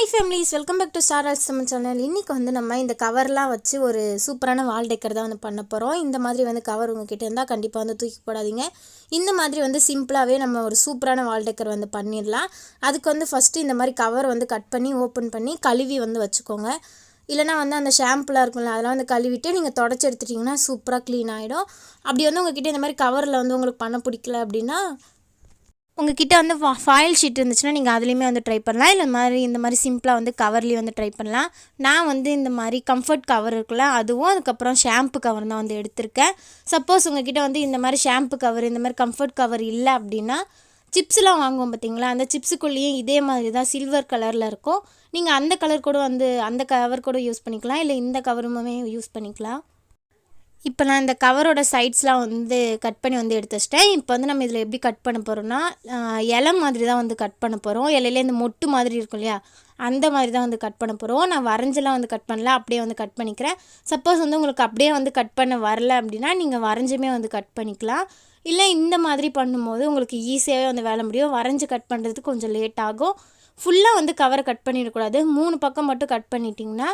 Hi families welcome back to Star Arts Tamil channel இன்றைக்கி வந்து நம்ம இந்த கவர்லாம் வச்சு ஒரு சூப்பரான வால் டெக்கர் தான் வந்து பண்ண போகிறோம் இந்த மாதிரி வந்து கவர் உங்ககிட்ட இருந்தால் கண்டிப்பாக வந்து தூக்கி போடாதீங்க. இந்த மாதிரி வந்து சிம்பிளாகவே நம்ம ஒரு சூப்பரான வால் டெக்கர் வந்து பண்ணிடலாம். அதுக்கு வந்து ஃபஸ்ட்டு இந்த மாதிரி கவர் வந்து கட் பண்ணி ஓப்பன் பண்ணி கழுவி வந்து வச்சுக்கோங்க. இல்லைனா வந்து அந்த ஷாம்புலாம் இருக்கும்ல அதெல்லாம் வந்து கழுவிட்டு நீங்கள் தொடச்சி எடுத்துட்டிங்கன்னா சூப்பராக க்ளீன் ஆகிடும் அப்படி வந்து உங்ககிட்ட இந்த மாதிரி கவரில் வந்து உங்களுக்கு பண்ண பிடிக்கல அப்படின்னா உங்ககிட்ட வந்து ஃபாயில் ஷீட் இருந்துச்சுன்னா நீங்கள் அதுலேயுமே வந்து ட்ரை பண்ணலாம். இல்லை மாதிரி இந்த மாதிரி சிம்பிளாக வந்து கவர்லேயும் வந்து ட்ரை பண்ணலாம். நான் வந்து இந்த மாதிரி கம்ஃபர்ட் கவர் இருக்குல்ல அதுவும் அதுக்கப்புறம் ஷாம்பு கவர் தான் வந்து எடுத்திருக்கேன். சப்போஸ் உங்ககிட்ட வந்து இந்த மாதிரி ஷாம்பு கவர் இந்த மாதிரி கம்ஃபர்ட் கவர் இல்லை அப்படின்னா சிப்ஸ்லாம் வாங்குவோம் பார்த்தீங்களா அந்த சிப்ஸுக்குள்ளேயும் இதே மாதிரி தான் சில்வர் கலரில் இருக்கும். நீங்கள் அந்த கலர் கூட வந்து அந்த கவர் கூட யூஸ் பண்ணிக்கலாம். இல்லை இந்த கவருமே யூஸ் பண்ணிக்கலாம். இப்போ நான் இந்த கவரோட சைட்ஸ்லாம் வந்து கட் பண்ணி வந்து எடுத்து வச்சிட்டேன். இப்போ வந்து நம்ம இதில் எப்படி கட் பண்ண போகிறோம்னா இலை மாதிரி தான் வந்து கட் பண்ண போகிறோம் இலையில இந்த மொட்டு மாதிரி இருக்கும் இல்லையா? அந்த மாதிரி தான் வந்து கட் பண்ண போகிறோம் நான் வரைஞ்செல்லாம் வந்து கட் பண்ணல. அப்படியே வந்து கட் பண்ணிக்கிறேன். சப்போஸ் வந்து உங்களுக்கு அப்படியே வந்து கட் பண்ண வரல அப்படின்னா நீங்கள் வரைஞ்சுமே வந்து கட் பண்ணிக்கலாம். இல்லை இந்த மாதிரி பண்ணும்போது உங்களுக்கு ஈஸியாகவே வந்து வேலை முடியும். வரைஞ்சி கட் பண்ணுறதுக்கு கொஞ்சம் லேட் ஆகும். ஃபுல்லாக வந்து கவரை கட் பண்ணிடக்கூடாது. மூணு பக்கம் மட்டும் கட் பண்ணிட்டிங்கன்னா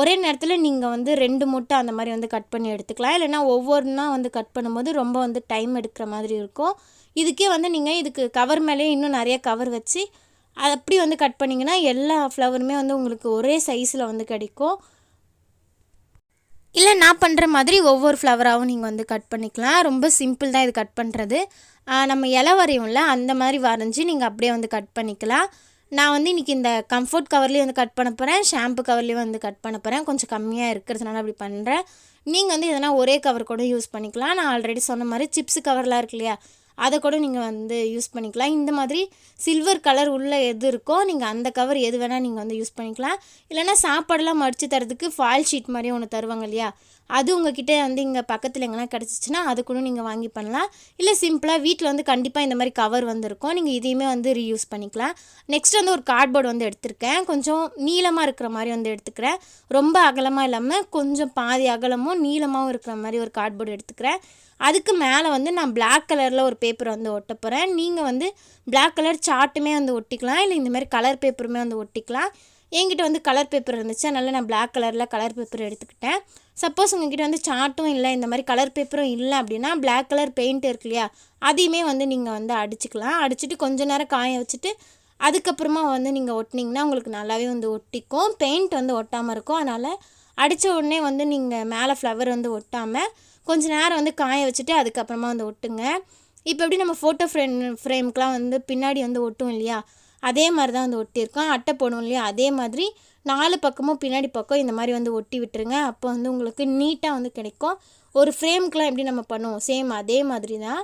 ஒரே நேரத்தில் நீங்கள் வந்து ரெண்டு முட்டை அந்த மாதிரி வந்து கட் பண்ணி எடுத்துக்கலாம். இல்லைனா ஒவ்வொன்றா வந்து கட் பண்ணும்போது ரொம்ப வந்து டைம் எடுக்கிற மாதிரி இருக்கும். இதுக்கே வந்து நீங்கள் இதுக்கு கவர் மேலேயே இன்னும் நிறைய கவர் வச்சு அப்படி வந்து கட் பண்ணிங்கன்னா எல்லா ஃப்ளவருமே வந்து உங்களுக்கு ஒரே சைஸில் வந்து கிடைக்கும். இல்லை நான் பண்ணுற மாதிரி ஒவ்வொரு ஃப்ளவராகவும் நீங்கள் வந்து கட் பண்ணிக்கலாம். ரொம்ப சிம்பிள் தான் இது கட் பண்ணுறது நம்ம இலை வரையும்ல அந்த மாதிரி வரைஞ்சி நீங்கள் அப்படியே வந்து கட் பண்ணிக்கலாம். நான் வந்து இன்றைக்கி இந்த கம்ஃபர்ட் கவர்லேயும் வந்து கட் பண்ண போகிறேன் ஷாம்பு கவர்லேயும் வந்து கட் பண்ண போகிறேன் கொஞ்சம் கம்மியாக இருக்கிறதுனால அப்படி பண்ணுறேன் நீங்கள் வந்து எதனா ஒரே கவர் கூட யூஸ் பண்ணிக்கலாம். நான் ஆல்ரெடி சொன்ன மாதிரி சிப்ஸ் கவர்லாம் இருக்கு இல்லையா? அதை கூட நீங்கள் வந்து யூஸ் பண்ணிக்கலாம். இந்த மாதிரி சில்வர் கலர் உள்ள எது இருக்கோ நீங்கள் அந்த கவர் எது வேணால் நீங்கள் வந்து யூஸ் பண்ணிக்கலாம். இல்லைனா சாப்பாடெல்லாம் மடித்து தரதுக்கு ஃபாயில் ஷீட் மாதிரி ஒன்று தருவாங்க இல்லையா? அது உங்ககிட்ட வந்து இங்கே பக்கத்தில் எங்கன்னா கிடச்சிச்சின்னா அது கூட நீங்கள் வாங்கி பண்ணலாம். இல்லை சிம்பிளாக வீட்டில் வந்து கண்டிப்பாக இந்த மாதிரி கவர் வந்துருக்கும். நீங்கள் இதையுமே வந்து ரீயூஸ் பண்ணிக்கலாம். நெக்ஸ்ட் வந்து ஒரு கார்ட்போர்டு வந்து எடுத்திருக்கேன். கொஞ்சம் நீளமாக இருக்கிற மாதிரி வந்து எடுத்துக்கிறேன். ரொம்ப அகலமாக இல்லாமல் கொஞ்சம் பாதி அகலமும் நீளமாகவும் இருக்கிற மாதிரி ஒரு கார்ட்போர்டு எடுத்துக்கிறேன். அதுக்கு மேலே வந்து நான் பிளாக் கலரில் ஒரு பேப்பர் வந்து ஒட்ட போகிறேன் நீங்கள் வந்து பிளாக் கலர் சார்ட்டுமே வந்து ஒட்டிக்கலாம். இல்லை இந்தமாதிரி கலர் பேப்பருமே வந்து ஒட்டிக்கலாம். என்கிட்ட வந்து கலர் பேப்பர் இருந்துச்சு. அதனால் நான் பிளாக் கலரில் கலர் பேப்பர் எடுத்துக்கிட்டேன். சப்போஸ் உங்ககிட்ட வந்து சார்ட்டும் இல்லை இந்த மாதிரி கலர் பேப்பரும் இல்லை அப்படின்னா பிளாக் கலர் பெயிண்ட் இருக்கு இல்லையா? அதையுமே வந்து நீங்கள் வந்து அடிச்சுக்கலாம். அடிச்சுட்டு கொஞ்ச நேரம் காய வச்சுட்டு அதுக்கப்புறமா வந்து நீங்கள் ஒட்டினீங்கன்னா உங்களுக்கு நல்லாவே வந்து ஒட்டிக்கும். பெயிண்ட் வந்து ஒட்டாமல் இருக்கும். அதனால் அடித்த உடனே வந்து நீங்கள் மேலே ஃப்ளவர் வந்து ஒட்டாமல் கொஞ்சம் நேரம் வந்து காய வச்சுட்டு அதுக்கப்புறமா வந்து ஒட்டுங்க. இப்போ எப்படி நம்ம ஃபோட்டோ ஃப்ரேம் ஃப்ரேம்க்கெலாம் வந்து பின்னாடி வந்து ஒட்டும் இல்லையா? அதே மாதிரி தான் வந்து ஒட்டியிருக்கோம். அட்டை போடுவோம் இல்லையா? அதே மாதிரி நாலு பக்கமும் பின்னாடி பக்கம் இந்த மாதிரி வந்து ஒட்டி விட்டுருங்க. அப்போ வந்து உங்களுக்கு நீட்டாக வந்து கிடைக்கும். ஒரு ஃப்ரேம்க்கெலாம் எப்படி நம்ம பண்ணுவோம்? சேம் அதே மாதிரி தான்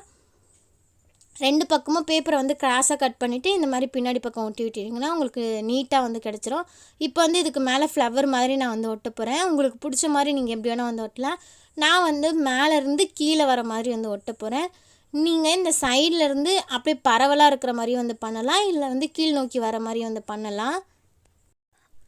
ரெண்டு பக்கமும் பேப்பரை வந்து கிராஸாக கட் பண்ணிவிட்டு இந்த மாதிரி பின்னாடி பக்கம் ஒட்டி விட்டிங்கன்னா உங்களுக்கு நீட்டாக வந்து கிடச்சிரும். இப்போ வந்து இதுக்கு மேலே ஃப்ளவர் மாதிரி நான் வந்து ஒட்ட போகிறேன் உங்களுக்கு பிடிச்ச மாதிரி நீங்கள் எப்படி வேணால் வந்து ஒட்டலாம். நான் வந்து மேலேருந்து கீழே வர மாதிரி வந்து ஒட்ட போகிறேன் நீங்கள் இந்த சைட்லேருந்து அப்படியே பரவலாக இருக்கிற மாதிரி வந்து பண்ணலாம் இல்லை வந்து கீழ் நோக்கி வர மாதிரி வந்து பண்ணலாம்?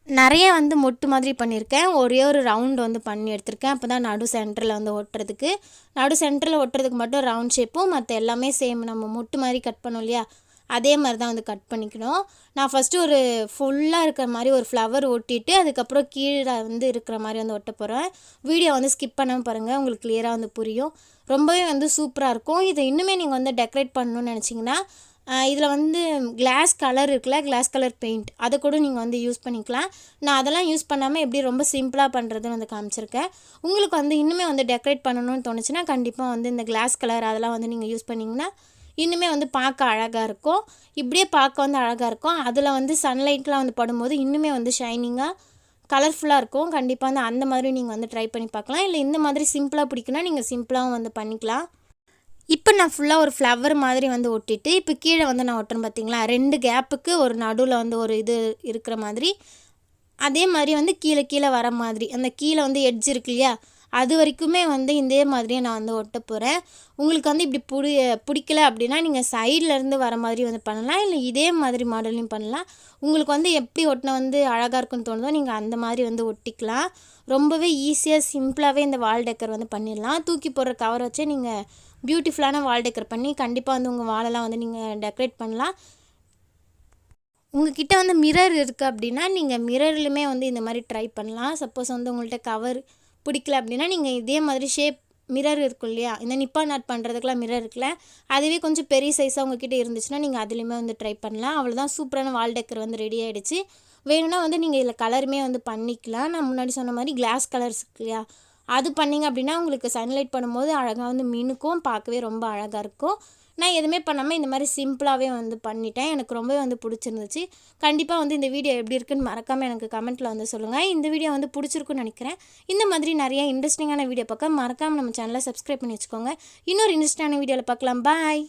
நிறைய வந்து மொட்டு மாதிரி பண்ணியிருக்கேன். ஒரே ஒரு ரவுண்ட் வந்து பண்ணி எடுத்திருக்கேன். அப்போ தான் நடு சென்டரில் வந்து ஒட்டுறதுக்கு. நடு சென்டரில் ஒட்டுறதுக்கு மட்டும் ரவுண்ட் ஷேப்பும் மற்ற எல்லாமே சேம் நம்ம மொட்டு மாதிரி கட் பண்ணோம் இல்லையா? அதே மாதிரி தான் வந்து கட் பண்ணிக்கணும். நான் ஃபஸ்ட்டு ஒரு ஃபுல்லாக இருக்கிற மாதிரி ஒரு ஃப்ளவர் ஒட்டிட்டு அதுக்கப்புறம் கீழே வந்து இருக்கிற மாதிரி வந்து ஒட்ட போகிறேன் வீடியோ வந்து ஸ்கிப் பண்ணாமல் பாருங்கள் உங்களுக்கு கிளியராக வந்து புரியும். ரொம்பவே வந்து சூப்பராக இருக்கும். இதை இன்னுமே நீங்கள் வந்து டெக்கரேட் பண்ணணும்னு நினச்சிங்கன்னா இதில் வந்து கிளாஸ் கலர் இருக்குல்ல கிளாஸ் கலர் பெயிண்ட் அதை கூட நீங்கள் வந்து யூஸ் பண்ணிக்கலாம். நான் அதெல்லாம் யூஸ் பண்ணாமல் எப்படி ரொம்ப சிம்பிளாக பண்ணுறதுன்னு வந்து காமிச்சிருக்கேன். உங்களுக்கு வந்து இன்னுமே வந்து டெக்கரேட் பண்ணணும்னு தோணுச்சுன்னா கண்டிப்பாக வந்து இந்த கிளாஸ் கலர் அதெல்லாம் வந்து நீங்கள் யூஸ் பண்ணிங்கன்னா இன்னுமே வந்து பார்க்க அழகாக இருக்கும். இப்படியே பார்க்க வந்து அழகாக இருக்கும். அதில் வந்து சன்லைட்லாம் வந்து படும்போது இன்னுமே வந்து ஷைனிங்காக கலர்ஃபுல்லாக இருக்கும். கண்டிப்பாக வந்து அந்த மாதிரி நீங்கள் வந்து ட்ரை பண்ணி பார்க்கலாம். இல்லை இந்த மாதிரி சிம்பிளாக பிடிக்குன்னா நீங்கள் சிம்பிளாகவும் வந்து பண்ணிக்கலாம். இப்போ நான் ஃபுல்லாக ஒரு ஃப்ளவர் மாதிரி வந்து ஒட்டிட்டு இப்போ கீழே வந்து நான் ஒட்டுறேன் பார்த்தீங்களா ரெண்டு கேப்புக்கு ஒரு நடுவில் வந்து ஒரு இது இருக்கிற மாதிரி. அதே மாதிரி வந்து கீழே கீழே வர மாதிரி. அந்த கீழே வந்து எட்ஜ் இருக்கு இல்லையா? அது வரைக்குமே வந்து இதே மாதிரியே நான் வந்து ஒட்ட போகிறேன் உங்களுக்கு வந்து இப்படி பிடி பிடிக்கல அப்படின்னா நீங்கள் சைட்லேருந்து வர மாதிரி வந்து பண்ணலாம். இல்லை இதே மாதிரி மாடலையும் பண்ணலாம். உங்களுக்கு வந்து எப்படி ஒட்டினா வந்து அழகாக இருக்குன்னு தோணுதோ நீங்கள் அந்த மாதிரி வந்து ஒட்டிக்கலாம். ரொம்பவே ஈஸியாக சிம்பிளாகவே இந்த வால் டெக்கர் வந்து பண்ணிடலாம். தூக்கி போடுற கவர் வச்சே நீங்கள் பியூட்டிஃபுல்லான வால் டெக்கர் பண்ணி கண்டிப்பாக வந்து உங்கள் வாழெல்லாம் வந்து நீங்கள் டெக்கரேட் பண்ணலாம். உங்ககிட்ட வந்து மிரர் இருக்குது அப்படின்னா நீங்கள் மிரர்லையுமே வந்து இந்த மாதிரி ட்ரை பண்ணலாம். சப்போஸ் வந்து உங்கள்கிட்ட கவர் பிடிக்கல அப்படின்னா நீங்கள் இதே மாதிரி ஷேப் மிரர் இருக்கும் இல்லையா? இந்த நிப்பா நாட் பண்ணுறதுக்குலாம் மிரர் இருக்குல்ல? அதுவே கொஞ்சம் பெரிய சைஸாக உங்ககிட்ட இருந்துச்சுன்னா நீங்கள் அதுலேயுமே வந்து ட்ரை பண்ணலாம். அவ்வளோதான் சூப்பரான வால் டெக்கர் வந்து ரெடி ஆகிடுச்சு வேணும்னா வந்து நீங்கள் இதில் கலருமே வந்து பண்ணிக்கலாம். நான் முன்னாடி சொன்ன மாதிரி கிளாஸ் கலர்ஸ் இருக்கு இல்லையா? அது பண்ணிங்க அப்படின்னா உங்களுக்கு சன்லைட் பண்ணும்போது அழகாக வந்து மினுக்கும் பார்க்கவே ரொம்ப அழகாக இருக்கும். நான் எதுவுமே பண்ணாமல் இந்த மாதிரி சிம்பிளாகவே வந்து பண்ணிட்டேன். எனக்கு ரொம்பவே வந்து பிடிச்சிருந்துச்சு. கண்டிப்பாக வந்து இந்த வீடியோ எப்படி இருக்குன்னு மறக்காமல் எனக்கு கமெண்ட்டில் வந்து சொல்லுங்கள் இந்த வீடியோ வந்து பிடிச்சிருக்குன்னு நினைக்கிறேன். இந்த மாதிரி நிறைய இன்ட்ரெஸ்டிங்கான வீடியோ பார்க்க மறக்காமல் நம்ம சேனலை சப்ஸ்கிரைப் பண்ணி வச்சுக்கோங்க. இன்னொரு இன்ட்ரெஸ்டான வீடியோவில் பார்க்கலாம். பாய்